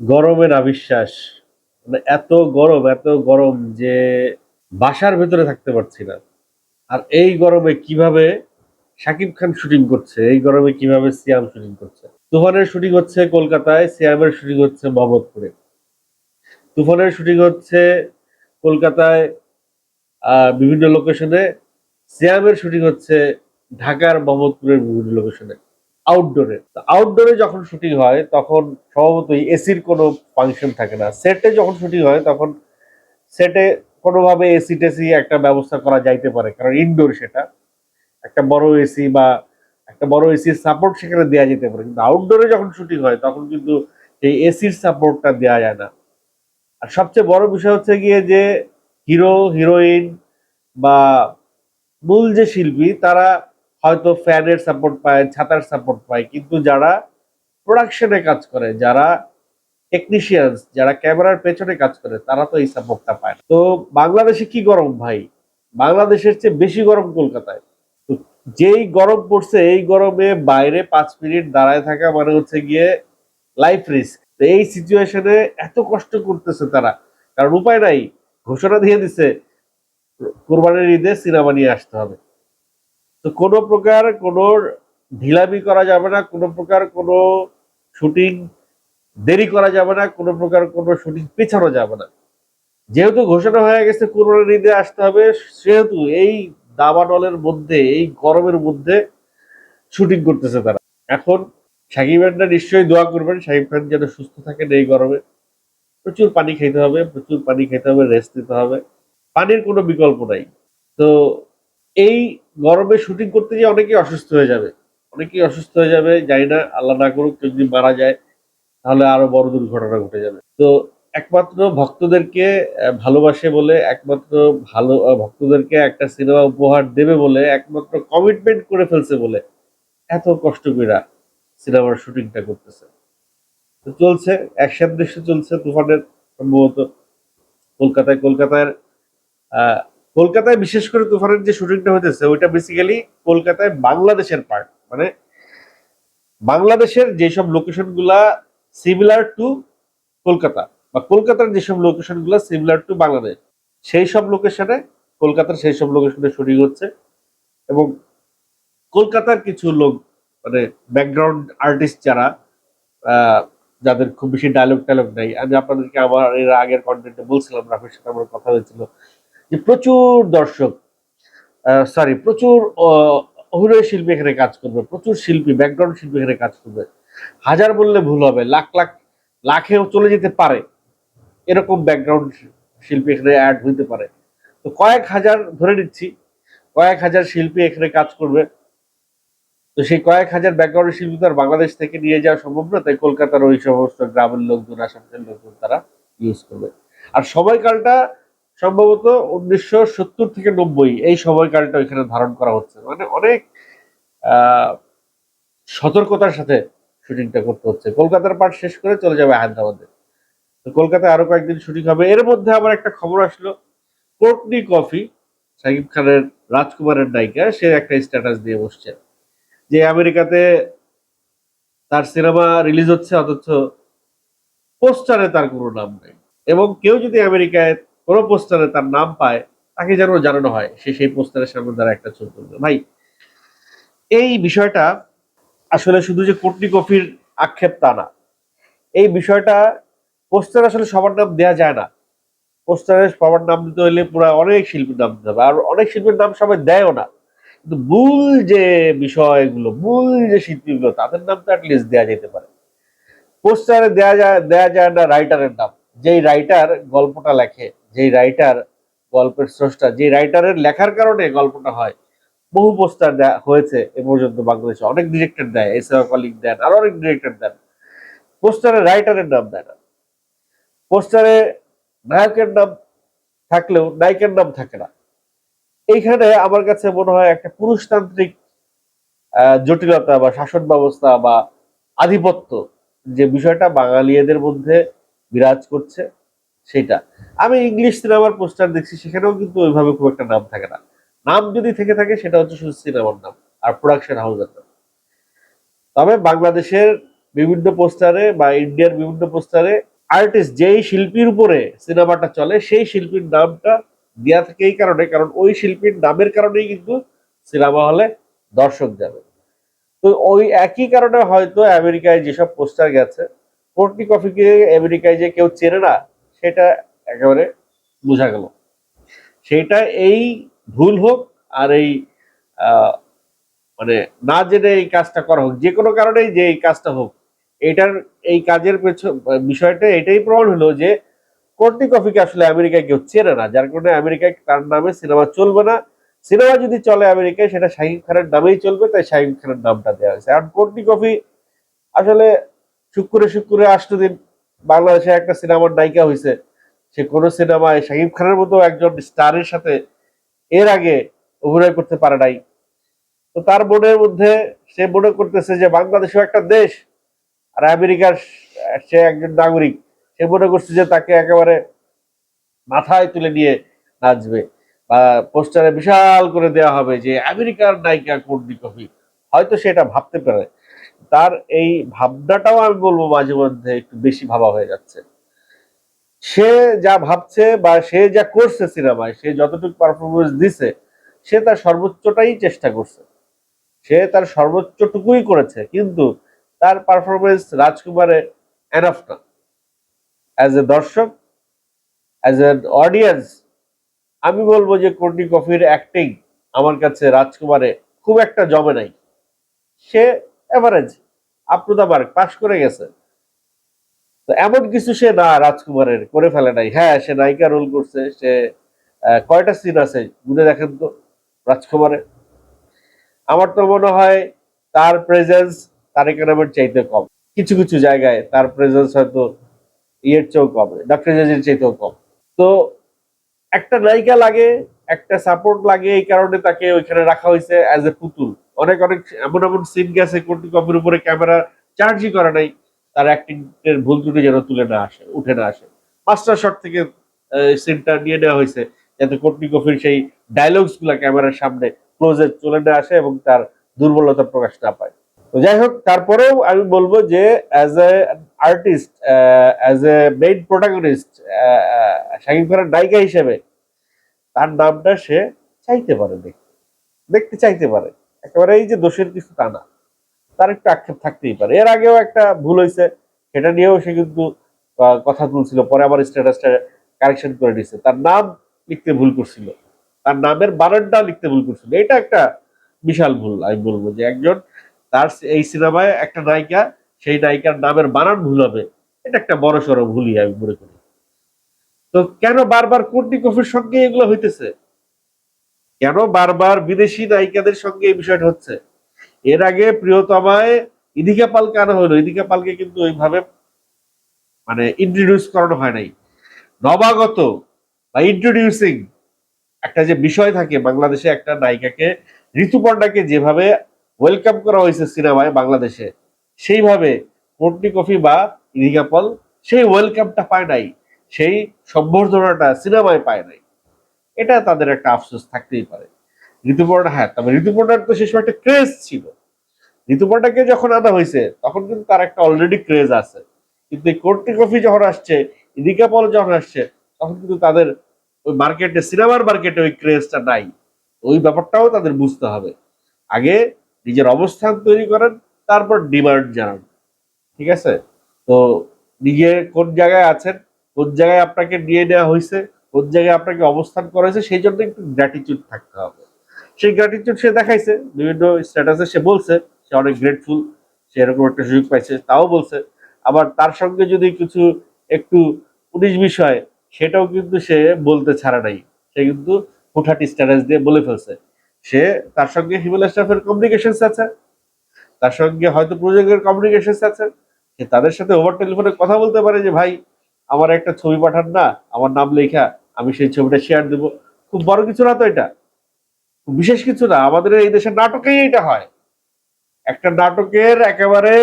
গরমের আবিশ্বাস। মানে এত গরম এত গরম যে বাসার ভেতরে থাকতে পারছি না। আর এই গরমে কীভাবে শাকিব খান শুটিং করছে, এই গরমে কীভাবে সিয়াম শুটিং করছে? তুফানের শুটিং হচ্ছে কলকাতায়, সিয়ামের শুটিং হচ্ছে মোহাম্মদপুরে। তুফানের শুটিং হচ্ছে কলকাতায় বিভিন্ন লোকেশনে সিয়ামের শুটিং হচ্ছে ঢাকার মোহাম্মদপুরের বিভিন্ন লোকেশনে আউটডোরে আউটডোরে যখন শুটিং হয়, তখন স্বভাবতই এসির কোনো ফাংশন থাকে না। সেটে যখন শুটিং হয়, তখন সেটে কোনোভাবে এসি টেসি একটা ব্যবস্থা করা যাইতে পারে। কারণ ইনডোর সেটা। একটা বড় এসি বা একটা বড় এসির সাপোর্ট সেখানে দেওয়া যেতে পারে। কিন্তু আউটডোরে যখন শুটিং হয়, তখন কিন্তু এই এসির সাপোর্টটা দেওয়া যায় না। আর সবচেয়ে বড় বিষয় হচ্ছে গিয়ে যে হিরো হিরোইন বা মূল যে শিল্পী, তারা হয়তো ফ্যানের সাপোর্ট পায়, ছাতার সাপোর্ট পায়, কিন্তু যারা প্রোডাকশনে কাজ করে, যারা টেকনিশিয়ানস যারা ক্যামেরার পেছনে কাজ করে, তারা তো এই সাপোর্টটা পায় তো বাংলাদেশে কি গরম ভাই? বাংলাদেশের চেয়ে বেশি গরম কলকাতায়। তো যেই গরম পড়ছে, এই গরমে বাইরে পাঁচ মিনিট দাঁড়ায় থাকা মানে হচ্ছে গিয়ে লাইফ রিস্ক তো এই সিচুয়েশনে এত কষ্ট করতেছে তারা। কারণ উপায় নাই, ঘোষণা দিয়ে দিছে, কোরবানির ঈদে সিনেমা নিয়ে আসতে হবে। তো কোনো প্রকার কোনো ঢিলামি করা যাবে না, কোনো প্রকার কোনো শুটিং দেরি করা যাবে না, কোনো প্রকার কোনো শুটিং পেছানো যাবে না। যেহেতু ঘোষণা হয়ে গেছে কোরবানির ঈদে আসতে হবে, সেহেতু এই দাবানলের মধ্যে, এই গরমের মধ্যে শুটিং করতেছে তারা। এখন সাকিব খানরা নিশ্চয়ই দোয়া করবেন, সাকিব খান যেন সুস্থ থাকেন এই গরমে। প্রচুর পানি খেতে হবে, প্রচুর পানি খেতে হবে রেস্ট নিতে হবে। পানির কোনো বিকল্প নাই। তো এই গরমে শুটিং করতে গিয়ে অনেকেই অসুস্থ হয়ে যাবে। অনেকেই অসুস্থ হয়ে যাবে, জানি না, আল্লাহ না করুক কেউ যদি মারা যায়, তাহলে আরও বড় দুর্ঘটনা ঘটে যাবে। তো একমাত্র ভক্তদেরকে ভালোবাসে বলে, একমাত্র ভালো ভক্তদেরকে একটা সিনেমা উপহার দেবে বলে, একমাত্র কমিটমেন্ট করে ফেলছে বলে, এত কষ্ট কইরা সিনেমার শুটিংটা করতেছে। তো চলছে অ্যাকশন দৃশ্য চলছে, তুফানের সম্ভবত কলকাতায়, কলকাতার কলকাতায় বিশেষ করে তুফানের যে শুটিংটা হতেছে ওইটা বেসিক্যালি কলকাতায় বাংলাদেশের পার্ট মানে বাংলাদেশের যেসব লোকেশনগুলা সিমিলার টু কলকাতা বা কলকাতার যেসব লোকেশনগুলা সিমিলার টু বাংলাদেশ সেই সব লোকেশনে কলকাতার সেই সব লোকেশনে শুটিং হচ্ছে এবং কলকাতার কিছু লোক মানে ব্যাকগ্রাউন্ড আর্টিস্ট যারা যাদের খুব বেশি ডায়লগ টায়লগ নেই। আমি আপনাদেরকে আমার এর আগের কন্টেন্টে বলছিলাম, রাফের সাথে আমার কথা হয়েছিল। যে প্রচুর দর্শক সরি প্রচুর অভিনয় শিল্পী এখানে কাজ করবে, প্রচুর শিল্পী ব্যাকগ্রাউন্ড শিল্পী এখানে কাজ করবে। হাজার বললে ভুল হবে, লাখ লাখ লাখেও চলে যেতে পারে। এরকম ব্যাকগ্রাউন্ড শিল্পী এখানে অ্যাড হইতে পারে। তো কয়েক হাজার ধরে নিচ্ছি, কয়েক হাজার শিল্পী এখানে কাজ করবে। তো সেই কয়েক হাজার ব্যাকগ্রাউন্ড শিল্পী তো আর বাংলাদেশ থেকে নিয়ে যাওয়া সম্ভব না, তাই কলকাতার ওই সমস্ত গ্রামের লোকজন, আসামের লোকজন তারা ইউজ করবে। আর সময়কালটা সম্ভবত উনিশশো সত্তর থেকে নব্বই এই সময়কালটা এখানে ধারণ করা হচ্ছে। মানে অনেক সতর্কতার সাথে শুটিংটা করতে হচ্ছে। কলকাতার পার্ট শেষ করে চলে যাবে হায়দ্রাবাদে তো কলকাতায় আরও কয়েকদিন শুটিং হবে। এর মধ্যে আবার একটা খবর আসলো। কোর্টনি কফি, সাকিব খানের রাজকুমারের নায়িকা, সে একটা স্ট্যাটাস দিয়ে বসছে। যে আমেরিকাতে তার সিনেমা রিলিজ হচ্ছে, অথচ পোস্টারে তার কোনো নাম নেই। এবং কেউ যদি আমেরিকায় কোনো পোস্টারে তার নাম পায়, তাকে যেন জানানো হয়, সে সেই পোস্টারের সামনে দ্বারা একটা ছবি তুলবে। ভাই, এই বিষয়টা আসলে শুধু যে কোটনি কফির আক্ষেপ তা না। এই বিষয়টা পোস্টার আসলে সবার নাম দেয়া যায় না। পোস্টারে সবার নাম দিতে হলে পুরো অনেক শিল্পীর নাম দিতে হবে, আর অনেক শিল্পীর নাম সবাই দেয়ও না। কিন্তু মূল যে বিষয়গুলো, মূল যে শিল্পীগুলো, তাদের নাম তো অ্যাটলিস্ট দেওয়া যেতে পারে। পোস্টারে দেয়া যায় দেয়া যায় না রাইটারের নাম। যেই রাইটার গল্পটা লেখে রাইটার গল্পের স্রষ্টা, যে রাইটারের লেখার কারণে গল্পটা হয়, বহু পোস্টার হয়েছে এ পর্যন্ত বাংলাদেশে। অনেক ডিরেক্টর দেয়, এস কলিক দেন, আর অনেক ডিরেক্টর দেন। পোস্টারে রাইটারের নাম দেয় না। পোস্টারে নায়কের নাম থাকলেও নায়িকার নাম থাকে না। এইখানে আমার কাছে মনে হয় একটা পুরুষতান্ত্রিক জটিলতা বা শাসন ব্যবস্থা বা আধিপত্য যে বিষয়টা বাঙালিদের মধ্যে বিরাজ করছে। সেটা। আমি ইংলিশ সিনেমার পোস্টার দেখছি, সেখানেও কিন্তু ওইভাবে খুব একটা নাম থাকে না। নাম যদি থেকে থাকে, সেটা হচ্ছে শুধু সিনেমার নাম আর প্রোডাকশন হাউসের নাম। তবে বাংলাদেশের বিভিন্ন পোস্টারে বা ইন্ডিয়ার বিভিন্ন পোস্টারে আর্টিস্ট যেই শিল্পীর উপরে সিনেমাটা চলে, সেই শিল্পীর নামটা দেওয়া থাকে এই কারণে, কারণ ওই শিল্পীর নামের কারণেই কিন্তু সিনেমা হলে দর্শক যাবে। তো ওই একই কারণে হয়তো আমেরিকায় যেসব পোস্টার গেছে কোর্টনি কফিকে আমেরিকায় যে কেউ চেনে না সেটা একেবারে বোঝা গেল। সেটা এই ভুল হোক আর এই মানে না জেনে এই কাজটা করা হোক, যে কোনো কারণেই যে এই কাজটা হোক, এটার এই কাজের পেছন, বিষয়টা এটাই প্রমাণ হলো যে কোর্টনি কফিকে আসলে আমেরিকায় কেউ চেনে না, যার কারণে আমেরিকায় তার নামে সিনেমা চলবে না। সিনেমা যদি চলে আমেরিকায়, সেটা শাহিদ খানের নামেই চলবে, তাই শাহিদ খানের নামটা দেওয়া হয়েছে। আর কোর্টনি কফি আসলে শুক্রে শুক্রে আষ্ট দিন বাংলাদেশে একটা সিনেমার নায়িকা হয়েছে সে কোন সিনেমায় শাহিদ খানের মতো একজন স্টারের সাথে এর আগে অভিনয় করতে পারে নাই। তো তার মনের মধ্যে সে মনে করতেছে যে বাংলাদেশও একটা দেশ আর আমেরিকার সে একজন নাগরিক, সে মনে করছে যে তাকে একেবারে মাথায় তুলে নিয়ে নাচবে। বা পোস্টারে বিশাল করে দেওয়া হবে যে আমেরিকার নায়িকা কোন কফি হয়তো সেটা ভাবতে পারে। তার এই ভাবনাটাও আমি বলব মাঝে মধ্যে একটু বেশি ভাবা হয়ে যাচ্ছে। সে যা ভাবছে বা সে যা করছে সিনেমায়, সে যতটুকু পারফরমেন্স দিছে, সে তার সর্বোচ্চটাই চেষ্টা করছে। সে তার সর্বোচ্চটুকুই করেছে, কিন্তু তার পারফরমেন্স রাজকুমারে এনাফ না। অ্যাজ এ দর্শক অ্যাজ এন অডিয়েন্স আমি বলব যে কোর্টি কফির অ্যাক্টিং আমার কাছে রাজকুমারে খুব একটা জমে নাই। সে average up to the mark pass করে গেছে। তো এমন কিছু সে না, রাজকুমারের, করে ফেলে নাই। হ্যাঁ সে নায়িকা রোল করছে, সে কয়টা সিন আছে, গুনে দেখেন তো রাজকুমারে আমার তো মনে হয় তার প্রেজেন্স তারেক রহমান চাইতে কম। কিছু কিছু জায়গায় তার প্রেজেন্স হয়তো ইয়ের চেয়েও কম ডক্টর জাজির চাইতেও কম। তো একটা নায়িকা লাগে, একটা সাপোর্ট লাগে, এই কারণে তাকে ওইখানে রাখা হয়েছে অ্যাজ এ পুতুল। অনেক অনেক এমন এমন সিন গেছে কোটি কপির উপরে ক্যামেরা চার্জই করা নাই, তার অ্যাক্টিং এর ভুল ত্রুটি যেন তুলে না আসে, উঠে না আসে। মাস্টার শট থেকে সিনটা নিয়ে নেওয়া হয়েছে, যাতে কোটনি কফির সেই ডায়লগসগুলা ক্যামেরার সামনে ক্লোজে চলে না আসে এবং তার দুর্বলতা প্রকাশ না পায়। তো যাই হোক, তারপরেও আমি বলব যে as a artist as a main protagonist Shakib খানের নায়িকা হিসেবে, তার নামটা সে চাইতে পারে দেখতে। দেখতে চাইতে পারে। একেবারে এই যে দোষের কিছু তা না। তার একটু আক্ষেপ থাকতেই পারে। এর আগেও একটা ভুল হয়েছে, সেটা নিয়েও সে কিন্তু কথা তুলছিল। পরে আবার স্ট্যাটাসটা কারেকশন করে দিচ্ছে তার নাম লিখতে ভুল করছিল। তার নামের বানানটা লিখতে ভুল করছিল। এটা একটা বিশাল ভুল, আমি বলব যে একজন তার এই সিনেমায় একটা নায়িকা, সেই নায়িকার নামের বানান ভুল হবে। এটা একটা বড় সড়ো ভুলই আমি মনে করি। তো কেন বারবার কোর্টি কফির সঙ্গে এগুলো হইতেছে? কেন বারবার বিদেশি নায়িকাদের সঙ্গে এই বিষয়টা হচ্ছে? এর আগে প্রিয়তমায় ইদিকা পালকে আনা হলো। ইদিকা পালকে কিন্তু ওইভাবে মানে ইন্ট্রোডিউস করানো হয় নাই। নবাগত বা ইন্ট্রোডিউসিং একটা যে বিষয় থাকে বাংলাদেশে একটা নায়িকাকে ঋতুপর্ণাকে যেভাবে ওয়েলকাম করা হয়েছে সিনেমায় বাংলাদেশে, সেইভাবে কোর্টনি কফি বা ইদিকা পল সেই ওয়েলকামটা পায় নাই। সেই সম্বর্ধনাটা সিনেমায় পায় নাই। এটা তাদের একটা আফসোস থাকতেই পারে। ঋতুপর্ণা হ্যাঁ তবে ঋতুপর্ণার তো সময় একটা ক্রেজ ছিল। ঋতুপর্ণাকে যখন আনা হয়েছে, তখন কিন্তু তার একটা অলরেডি ক্রেজ আছে। কিন্তু এই কোর্টি কফি যখন আসছে ইদিকা পল যখন আসছে, তখন কিন্তু তাদের ওই মার্কেটে সিনেমার মার্কেটে ওই ক্রেজটা নাই। ওই ব্যাপারটাও তাদের বুঝতে হবে। আগে নিজের অবস্থান তৈরি করেন, তারপর ডিমান্ড জানান। ঠিক আছে? তো নিজে কোন জায়গায় আছেন, কোন জায়গায় আপনাকে নিয়ে নেওয়া হয়েছে কোন জায়গায় আপনাকে অবস্থান করা হয়েছে সেই জন্য একটু গ্র্যাটিটিউড থাকতে হবে। সেই গ্র্যাটিটিউড সে দেখাইছে, বিভিন্ন স্ট্যাটাসে সে বলছে, সে অনেক গ্রেটফুল সে এরকম একটা সুযোগ পাইছে, তাও বলছে। আবার তার সঙ্গে যদি কিছু একটু উনিশ বিষয় সেটাও কিন্তু সে বলতে ছাড়া নাই। সে কিন্তু হুঠাটি স্ট্যাটাস দিয়ে বলে ফেলছে। সে তার সঙ্গে হিমেল স্টাফের কমিউনিকেশন আছে, তার সঙ্গে হয়তো প্রযোজকের কমিউনিকেশন আছে, সে তাদের সাথে ওভার টেলিফোনে কথা বলতে পারে যে, ভাই, আমার একটা ছবি পাঠান না, আমার নাম লেখা আমি সেই ছবিটা শেয়ার দেব। খুব বড় কিছু না তো এটা? বিশেষ কিছু না, আমাদের এই দেশের নাটকেই এটা হয়। একটা নাটকের একেবারে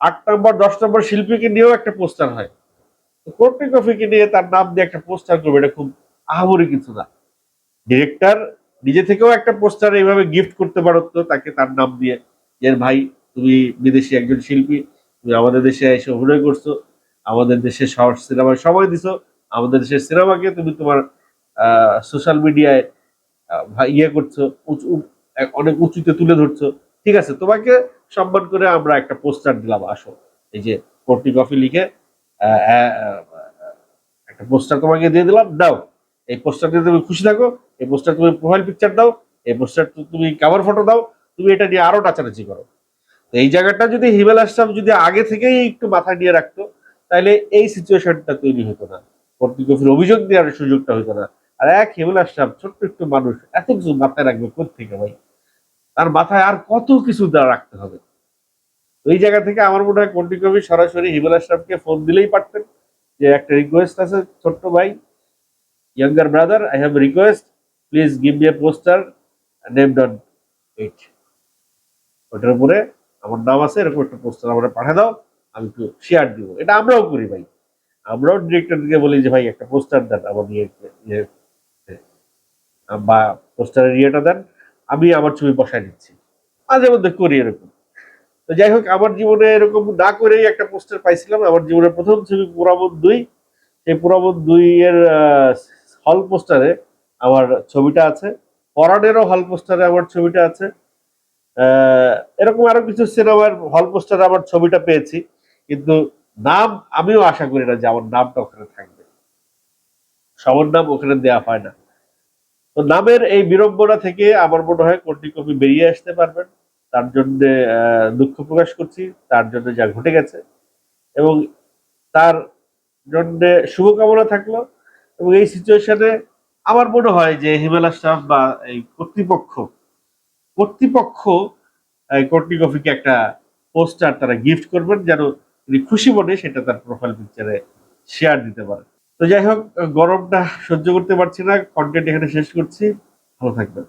আট নম্বর, দশ নম্বর শিল্পীকে নিয়েও একটা পোস্টার হয়। কোর্টি কফিকে নিয়ে তার নাম দিয়ে একটা পোস্টার করবে, এটা খুব আহামরি কিছু না। ডিরেক্টর নিজে থেকেও একটা পোস্টার এইভাবে গিফট করতে পারো তো তাকে তার নাম দিয়ে যে, ভাই, তুমি বিদেশি একজন শিল্পী, তুমি আমাদের দেশে এসে অভিনয় করছ, আমাদের দেশে শর্ট সিনেমায় সময় দিছো আমাদের দেশের সিনেমাকে তুমি তোমার সোশ্যাল মিডিয়ায় ইয়ে করছ অনেক উঁচুতে তুলে ধরছো। ঠিক আছে, তোমাকে সম্মান করে আমরা একটা পোস্টার দিলাম, আসো। এই যে কোর্টি কফি লিখে একটা পোস্টার তোমাকে দিয়ে দিলাম, দাও। এই পোস্টার দিয়ে তুমি খুশি থাকো, এই পোস্টার তুমি প্রোফাইল পিকচার দাও, এই পোস্টার তুমি কভার ফটো দাও, তুমি এটা নিয়ে আরও নাচানাচি করো। তো এই জায়গাটা যদি হিমেল আশরাফ যদি আগে থেকেই একটু মাথায় নিয়ে রাখতো, তাহলে এই সিচুয়েশনটা তৈরি হতো না। কর্তৃ কফির অভিযোগ দেওয়ার সুযোগটা হতো না। আর এক হিমেল আশরাফ ছোট্ট একটু মানুষ এত কিছু মাথায় রাখবে থেকে ভাই? তার মাথায় আর কত কিছু রাখতে হবে? ওই জায়গা থেকে আমার মনে হয় কর্তৃ কফি সরাসরি হিমেল আশরাফকে ফোন দিলেই পারতেন যে একটা রিকোয়েস্ট আছে, ছোট্ট ভাই, younger brother I have request please give me a poster, named on it. ওটার উপরে আমার নাম আছে, এরকম একটা পোস্টার আমরা পাঠিয়ে দাও, আমি একটু শেয়ার দিব। এটা আমরাও করি ভাই। আমরাও ডিরেক্টরকে বলি যে, ভাই, একটা পোস্টার দেন আমার ইয়ে বা পোস্টারের ইয়েটা দেন, আমি আমার ছবি বসায় দিচ্ছি। মাঝে মধ্যে করি এরকম। তো যাই হোক, আমার জীবনে এরকম না করেই একটা পোস্টার পাইছিলাম। আমার জীবনের প্রথম ছবি পুরাবন দুই। সেই পুরাবন দুই এর হল পোস্টারে আমার ছবিটা আছে। পরাণেরও হল পোস্টারে আমার ছবিটা আছে। এরকম আরও কিছু সিনেমার হল পোস্টারে আমার ছবিটা পেয়েছি। কিন্তু নাম আমিও আশা করি না যে আমার নামটা ওখানে থাকবে। সবার নাম ওখানে দেওয়া হয় না। তো নামের এই বিড়ম্বনা থেকে আমার মনে হয় কোটি কপি বেরিয়ে আসতে পারবেন। তার জন্য দুঃখ প্রকাশ করছি। তার জন্য যা ঘটে গেছে। এবং তার জন্য শুভকামনা থাকল। এবং এই সিচুয়েশনে আমার মনে হয় যে হিমালয় আশরাফ বা এই কর্তৃপক্ষ কর্তৃপক্ষ, এই কর্তৃ কফিকে একটা পোস্টার তারা গিফট করবেন যেন তিনি খুশি মনে সেটা তার প্রোফাইল পিকচারে শেয়ার দিতে পারে। তো যাই হোক, গরমটা সহ্য করতে পারছি না। কন্টেন্ট এখানে শেষ করছি। ভালো থাকবেন।